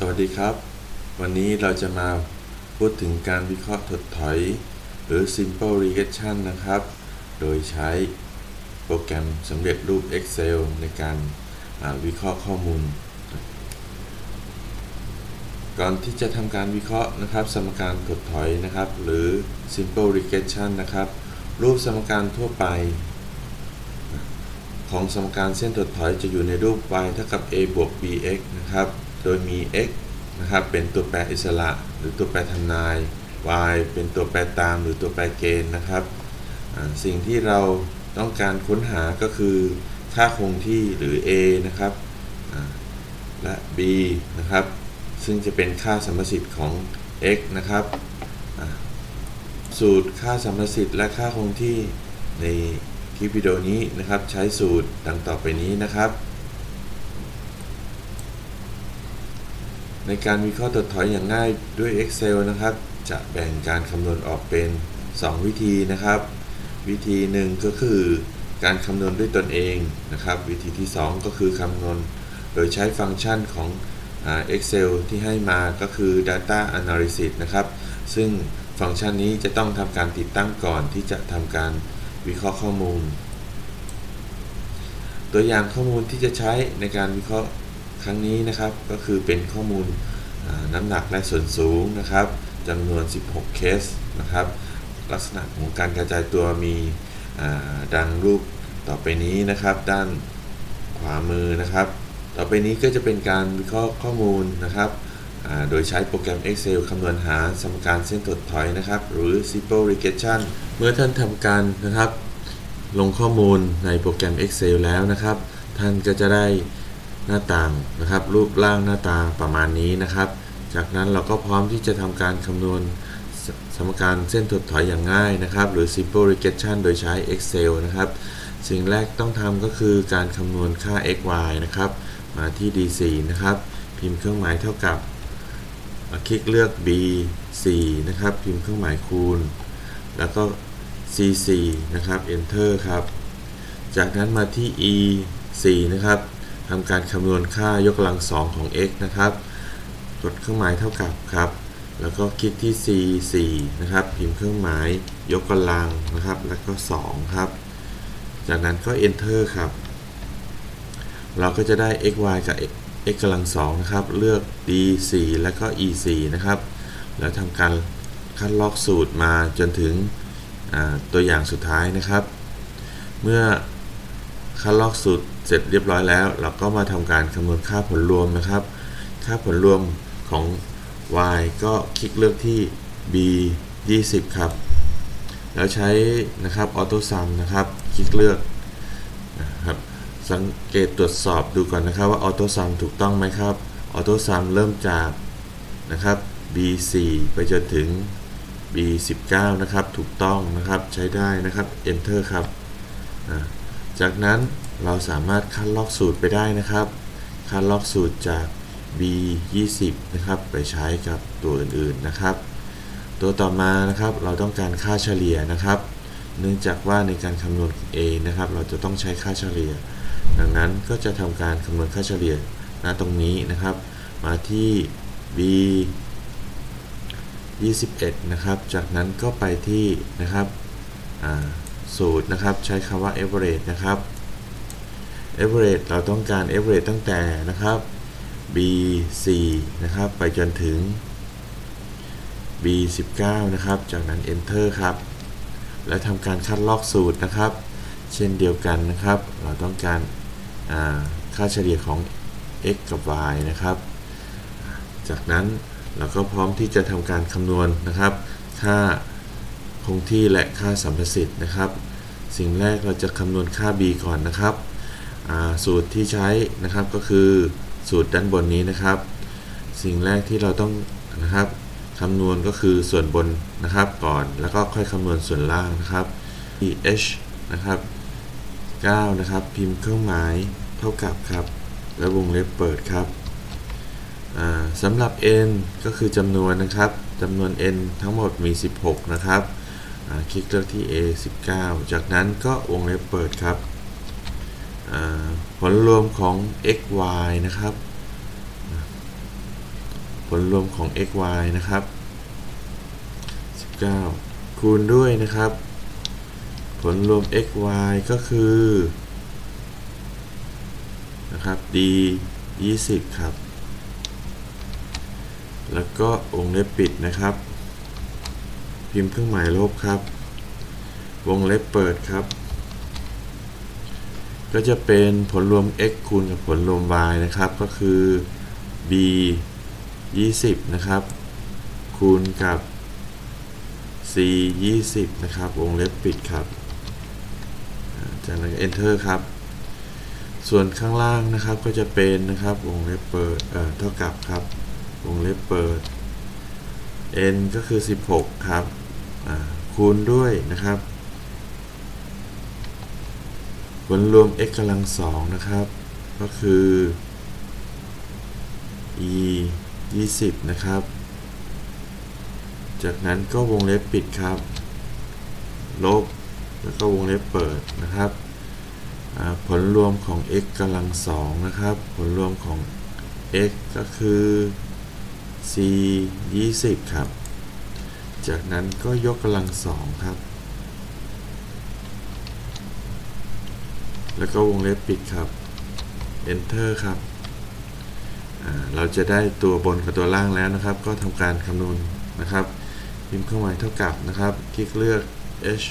สวัสดีครับ วันนี้เราจะมาพูดถึงการวิเคราะห์ถดถอย หรือ simple regression นะครับ โดยใช้โปรแกรมสำเร็จรูป Excel ในการาวิเคราะห์ข้อมูล ก่อนที่จะทำการวิเคราะห์นะครับ สมการถดถอยนะครับ หรือ simple regression นะครับ รูปสมการทั่วไป ของสมการเส้นถดถอยจะอยู่ในรูป y เท่ากับ a บวก bx นะครับ โดยมี x นะครับเป็นตัวแปรอิสระ หรือตัวแปรทำนาย y เป็นตัวแปรตามหรือตัวแปรเกณฑ์นะครับ สิ่งที่เราต้องการค้นหาก็คือค่าคงที่หรือ a นะครับและ b นะครับ ซึ่งจะเป็นค่าสัมประสิทธิ์ของ x นะครับสูตรค่าสัมประสิทธิ์และค่าคงที่ในคลิปวิดีโอนี้นะครับ ใช้สูตรดังต่อไปนี้นะครับ ในการวิเคราะห์ถดถอยอย่างง่ายด้วย Excel นะครับ จะแบ่งการคำนวณออกเป็น 2 วิธีนะครับ วิธีหนึ่งก็คือการคำนวณด้วยตนเองนะครับ วิธีที่ 2 ก็คือคำนวณโดยใช้ฟังก์ชันของอ Excel ที่ให้มาก็คือ Data Analysis นะครับ ซึ่งฟังก์ชันนี้จะต้องทำการติดตั้งก่อนที่จะทำการวิเคราะห์ข้อมูล ตัวอย่างข้อมูลที่จะใช้ในการวิเคราะห์ ครั้งนี้นะครับก็คือเป็นข้อมูลน้ำหนักและส่วนสูงนะครับจำนวน 16 เคสนะครับลักษณะของการกระจายตัวมีดังรูปต่อไปนี้นะครับด้านขวามือนะครับ ต่อไปนี้ก็จะเป็นการวิเคราะห์ข้อมูลนะครับโดยใช้โปรแกรม Excel คำนวณหาสมการเส้นถดถอยนะครับ หรือ Simple Regression เมื่อท่านทำการนะครับ ลงข้อมูลในโปรแกรม Excel แล้วนะครับ ท่านก็จะได้ หน้าต่างนะครับ รูปร่างหน้าตาประมาณนี้นะครับ จากนั้นเราก็พร้อมที่จะทำการคำนวณสสมการเส้นถดถอยอย่างง่ายนะครับ หรือ simple regression โดยใช้ Excel นะครับ สิ่งแรกต้องทำก็คือการคำนวณค่า x y นะครับ มาที่ D4 นะครับ พิมพ์เครื่องหมายเท่ากับ คลิกเลือก B 4 นะครับ พิมพ์เครื่องหมายคูณ แล้วก็ C4 นะครับ Enter ครับ จากนั้นมาที่ E 4 นะครับ ทำการคำนวณค่ายกกำลัง2ของ x นะครับ กดเครื่องหมายเท่ากับครับ แล้วก็คลิกที่ C 4นะครับ พิมพ์เครื่องหมายยกกำลังนะครับ แล้วก็ 2 ครับ จากนั้นก็ Enter ครับ เราก็จะได้ x y กับ x กำลัง2นะครับ เลือก D 4แล้วก็ E 4นะครับ แล้วทำการคัดลอกสูตรมาจนถึงตัวอย่างสุดท้ายนะครับ เมื่อคัดลอกสูตร เสร็จเรียบร้อยแล้ว เราก็มาทำการคำนวณค่าผลรวมนะครับ ค่าผลรวมของ y ก็คลิกเลือกที่ b 20 ครับ แล้วใช้นะครับออโต้ซัมนะครับ คลิกเลือกนะครับสังเกตตรวจสอบดูก่อนนะครับว่าออโต้ซัมถูกต้องไหมครับออโต้ซัมเริ่มจากนะครับ b 4 ไปจนถึง B19 นะครับ ถูกต้องนะครับใช้ได้นะครับ Enter ครับ จากนั้น เราสามารถคัดลอกสูตรไปได้นะครับคัดลอกสูตรจาก B20 นะครับไปใช้กับตัวอื่นๆนะครับ ตัวต่อมานะครับเราต้องการค่าเฉลี่ยนะครับ เนื่องจากว่าในการคำนวณ A นะครับ เราจะต้องใช้ค่าเฉลี่ย ดังนั้นก็จะทำการคำนวณค่าเฉลี่ยณตรงนี้นะครับ มาที่ B 21 นะครับ จากนั้นก็ไปที่นะครับสูตรนะครับใช้คำว่า average นะครับ average เราต้องการ average ตั้งแต่นะครับ b 4นะครับ ไปจนถึง b 19นะครับ จากนั้น enter ครับ และทำการคัดลอกสูตรนะครับ เช่นเดียวกันนะครับ เราต้องการค่าเฉลี่ยของ x กับ y นะครับ จากนั้นเราก็พร้อมที่จะทำการคำนวณนะครับ ค่าคงที่และค่าสัมประสิทธิ์นะครับ สิ่งแรกเราจะคำนวณค่า b ก่อนนะครับ สูตรที่ใช้นะครับก็คือสูตรด้านบนนี้นะครับ สิ่งแรกที่เราต้องนะครับคำนวณก็คือส่วนบนนะครับก่อนแล้วก็ค่อยคำนวณส่วนล่างนะครับ eh นะครับ9นะครับพิมพ์เครื่องหมายเท่ากับครับ แล้ววงเล็บเปิดครับสำหรับ n ก็คือจำนวนนะครับจำนวน n ทั้งหมดมี 16 นะครับคลิกเลือกที่ a 19 จากนั้นก็วงเล็บเปิดครับ ผลรวมของ x y นะครับ ผลรวมของ x y นะครับ 19 คูณด้วยนะครับ ผลรวม x y ก็คือนะครับ d 20 ครับ แล้วก็วงเล็บปิดนะครับ พิมพ์เครื่องหมายลบครับ วงเล็บเปิดครับ ก็จะเป็นผลรวม x คูณกับผลรวม y นะครับ ก็คือ b 20 นะครับ คูณกับ c 20 นะครับ วงเล็บปิดครับ จากนั้น enter ครับ ส่วนข้างล่างนะครับก็จะเป็นนะครับ วงเล็บเปิด เอ่อ เท่ากับครับ วงเล็บเปิด n ก็คือ 16 ครับ คูณด้วยนะครับ ผลรวม x กำลังสองนะครับ ก็คือ e 20 นะครับ จากนั้นก็วงเล็บปิดครับ ลบ แล้วก็วงเล็บเปิดนะครับ ผลรวมของ x กำลังสองนะครับ ผลรวมของ x ก็คือ c 20 ครับ จากนั้นก็ยกกำลังสองครับ แล้วก็วงเล็บปิดครับ enter ครับเราจะได้ตัวบนกับตัวล่างแล้วนะครับ ก็ทำการคำนวณนะครับพิมพ์เครื่องหมายเท่ากับนะครับ คลิกเลือก h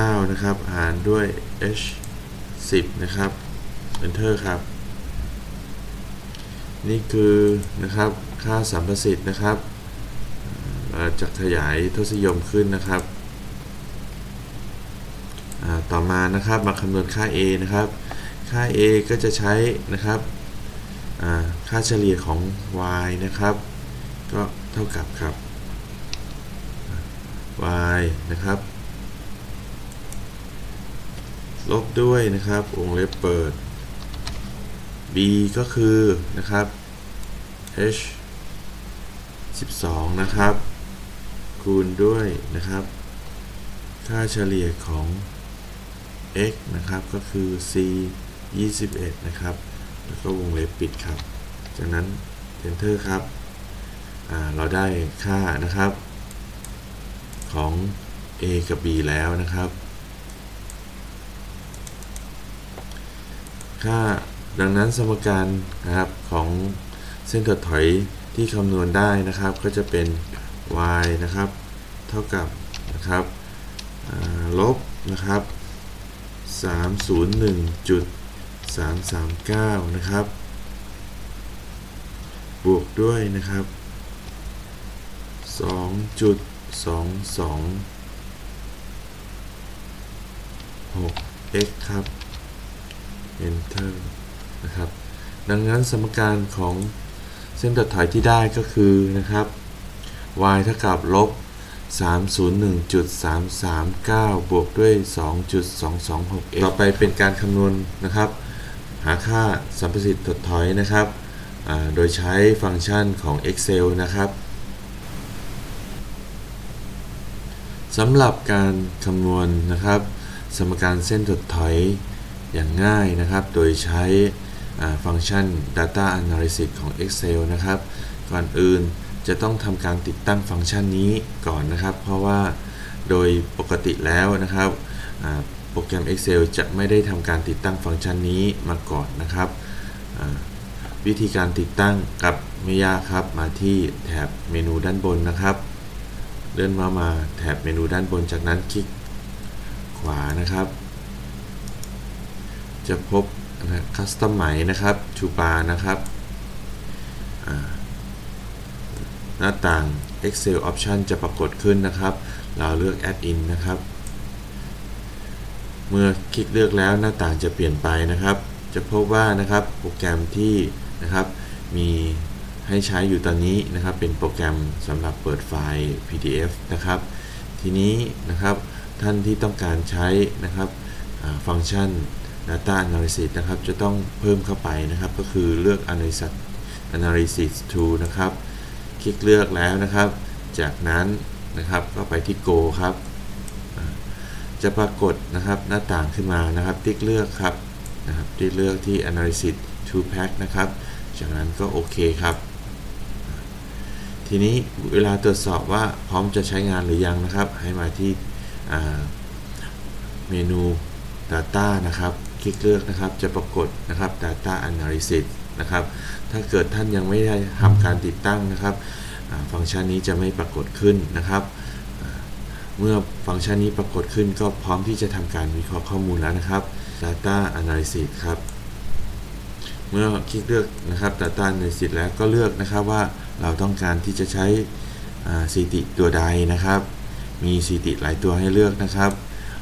9นะครับ หารด้วย h 10นะครับ enter ครับ นี่คือนะครับค่าสัมประสิทธิ์นะครับเราจะขยายทศนิยมขึ้นนะครับ ต่อมานะครับมาคำนวณค่า a นะครับ ค่า a ก็จะใช้นะครับค่าเฉลี่ยของ y นะครับ ก็เท่ากับครับ y นะครับ ลบด้วยนะครับวงเล็บเปิด b ก็คือนะครับ h 12 นะครับ คูณด้วยนะครับ ค่าเฉลี่ยของ x นะครับก็คือ c 21 นะครับ แล้วก็วงเล็บปิดครับ จากนั้น enter ครับเราได้ค่านะครับ ของ a กับ b แล้วนะครับ ค่าดังนั้นสมการนะครับของเส้นถดถอยที่คำนวณได้นะครับ ก็จะเป็น y นะครับ เท่ากับนะครับลบนะครับ 301.339 นะครับ บวกด้วยนะครับ 2.226x ครับ enter นะครับ ดังนั้นสมการของเส้นตัดถอยที่ได้ก็คือนะครับ y เท่ากับลบ 301.339 บวกด้วย 2.226 ต่อไปเป็นการคำนวณนะครับ หาค่าสัมประสิทธิ์ถดถอยนะครับ โดยใช้ฟังก์ชันของ Excel นะครับสำหรับการคำนวณนะครับ สมการเส้นถดถอยอย่างง่ายนะครับ โดยใช้ฟังก์ชัน Data Analysis ของ Excel นะครับ ก่อนอื่น จะต้องทำการติดตั้งฟังก์ชันนี้ก่อนนะครับ เพราะว่าโดยปกติแล้วนะครับโปรแกรม Excel จะไม่ได้ทำการติดตั้งฟังก์ชันนี้มาก่อนนะครับ วิธีการติดตั้งกับไม่ยากครับมาที่แถบเมนูด้านบนนะครับ เลื่อนมามาแถบเมนูด้านบนจากนั้นคลิกขวานะครับ จะพบคัสตอมไหมนะครับชูปานะครับ หน้าต่าง Excel Option จะปรากฏขึ้นนะครับ เราเลือก Add in นะครับ เมื่อคลิกเลือกแล้วหน้าต่างจะเปลี่ยนไปนะครับ จะพบว่านะครับโปรแกรมที่นะครับมีให้ใช้อยู่ตอนนี้นะครับ เป็นโปรแกรมสำหรับเปิดไฟล์ PDF นะครับ ทีนี้นะครับท่านที่ต้องการใช้นะครับฟังก์ชัน Data Analysis นะครับ จะต้องเพิ่มเข้าไปนะครับ ก็คือเลือก Analysis Analysis Tool นะครับ คลิกเลือกแล้วนะครับ จากนั้นนะครับก็ไปที่ Go ครับ จะปรากฏนะครับหน้าต่างขึ้นมานะครับติ๊กเลือกครับนะครับที่เลือกที่ Analysis to Pack นะครับ จากนั้นก็โอเคครับ ทีนี้เวลาตรวจสอบว่าพร้อมจะใช้งานหรือยังนะครับ ให้มาที่เมนู Data นะครับ คลิกเลือกนะครับจะปรากฏนะครับ Data Analysis นะครับ ถ้าเกิดท่านยังไม่ได้ทำการติดตั้งนะครับ ฟังก์ชันนี้จะไม่ปรากฏขึ้นนะครับ เมื่อฟังก์ชันนี้ปรากฏขึ้นก็พร้อมที่จะทำการวิเคราะห์ข้อมูลแล้วนะครับ Data Analysis ครับ เมื่อคลิกเลือกนะครับ Data Analysis แล้วก็เลือกนะครับว่าเราต้องการที่จะใช้สถิติตัวใดนะครับ มีสถิติหลายตัวให้เลือกนะครับ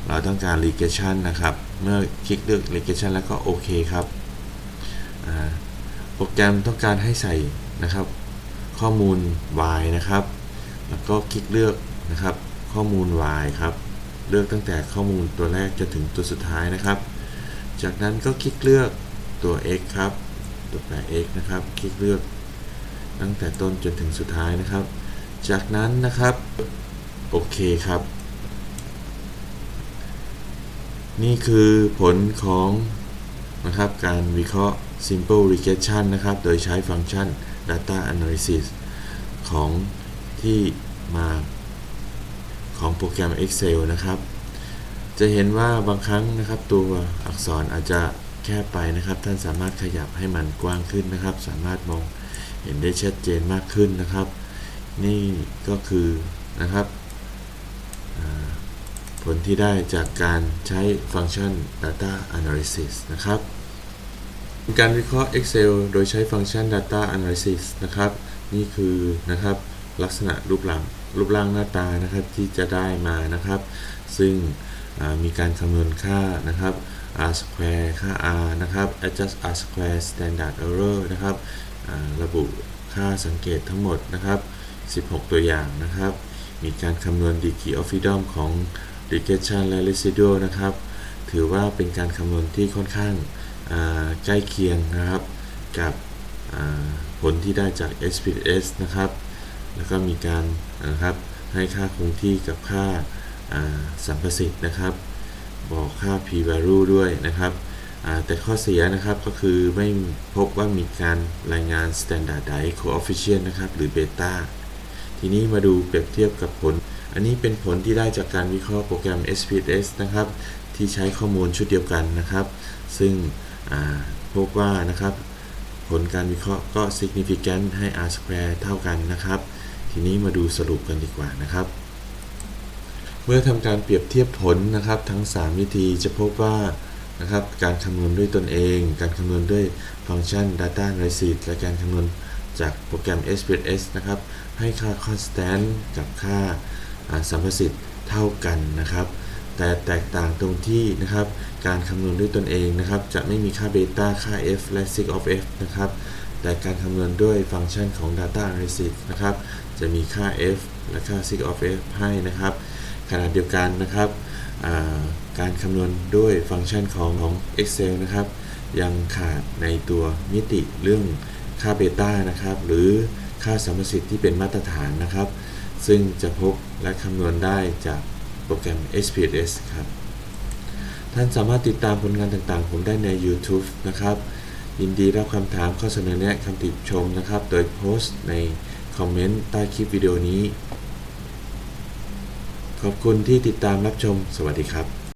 เราต้องการ regression นะครับ เมื่อคลิกเลือก regression แล้วก็โอเคครับ โปรแกรมต้องการให้ใส่นะครับ ข้อมูล y นะครับ แล้วก็คลิกเลือกนะครับ ข้อมูล y ครับ เลือกตั้งแต่ข้อมูลตัวแรกจนถึงตัวสุดท้ายนะครับ จากนั้นก็คลิกเลือกตัว x ครับ ตัวแปร x นะครับ คลิกเลือกตั้งแต่ต้นจนถึงสุดท้ายนะครับ จากนั้นนะครับ โอเคครับ นี่คือผลของนะครับการวิเคราะห์ simple regression นะครับ โดยใช้ฟังก์ชัน data analysis ของที่มาของโปรแกรม Excel นะครับ จะเห็นว่าบางครั้งนะครับตัวอักษรอาจจะแคบไปนะครับ ท่านสามารถขยับให้มันกว้างขึ้นนะครับ สามารถมองเห็นได้ชัดเจนมากขึ้นนะครับ นี่ก็คือนะครับผลที่ได้จากการใช้ฟังก์ชัน Data Analysis นะครับ การวิเคราะห์ Excel โดยใช้ฟังก์ชัน Data Analysis นะครับ นี่คือนะครับลักษณะรูปร่างรูปร่างหน้าตานะครับที่จะได้มานะครับ ซึ่งมีการคำนวณค่านะครับ r square ค่า r นะครับ adjust r square standard error นะครับระบุค่าสังเกตทั้งหมดนะครับ 16 ตัวอย่างนะครับ มีการคำนวณ degree of freedom ของ regression และ residual นะครับ ถือว่าเป็นการคำนวณที่ค่อนข้าง ใกล้เคียงนะครับกับผลที่ได้จาก SPSS นะครับ แล้วก็มีการนะครับให้ค่าคงที่กับค่าสัมประสิทธิ์นะครับ บอกค่า p value ด้วยนะครับแต่ข้อเสียนะครับก็คือไม่พบว่ามีการรายงาน standardized coefficient นะครับ หรือ beta ทีนี้มาดูเปรียบเทียบกับผล อันนี้เป็นผลที่ได้จากการวิเคราะห์โปรแกรม SPSS นะครับ ที่ใช้ข้อมูลชุดเดียวกันนะครับ ซึ่ง พบว่านะครับ ผลการวิเคราะห์ก็ significant ให้ r square เท่ากันนะครับ ทีนี้มาดูสรุปกันดีกว่านะครับ เมื่อทำการเปรียบเทียบผลนะครับ ทั้ง 3 วิธีจะพบว่านะครับการคำนวณด้วยตนเอง การคำนวณด้วยฟังก์ชัน data analysis และการคำนวณจากโปรแกรม SPSS นะครับ ให้ค่า constant กับค่าอ่าสัมประสิทธิ์เท่ากันนะครับ แต่แตกต่างตรงที่นะครับการคำนวณด้วยตนเองนะครับ จะไม่มีค่าเบต้าค่า f และ sig of f นะครับแต่การคำนวณด้วยฟังก์ชันของ data analysis นะครับจะมีค่า f และค่า sig of f ให้นะครับขณะเดียวกันนะครับการคำนวณด้วยฟังก์ชันของของ Excel นะครับ ยังขาดในตัวมิติเรื่องค่าเบต้านะครับ หรือค่าสัมประสิทธิ์ที่เป็นมาตรฐานนะครับ ซึ่งจะพบและคำนวณได้จาก โปรแกรม SPSS ครับ ท่านสามารถติดตามผลงานต่างๆ ผมได้ใน YouTube นะครับ ยินดีรับคำถามข้อเสนอแนะคำติชมนะครับ โดยโพสต์ในคอมเมนต์ใต้คลิปวิดีโอนี้ ขอบคุณที่ติดตามรับชม สวัสดีครับ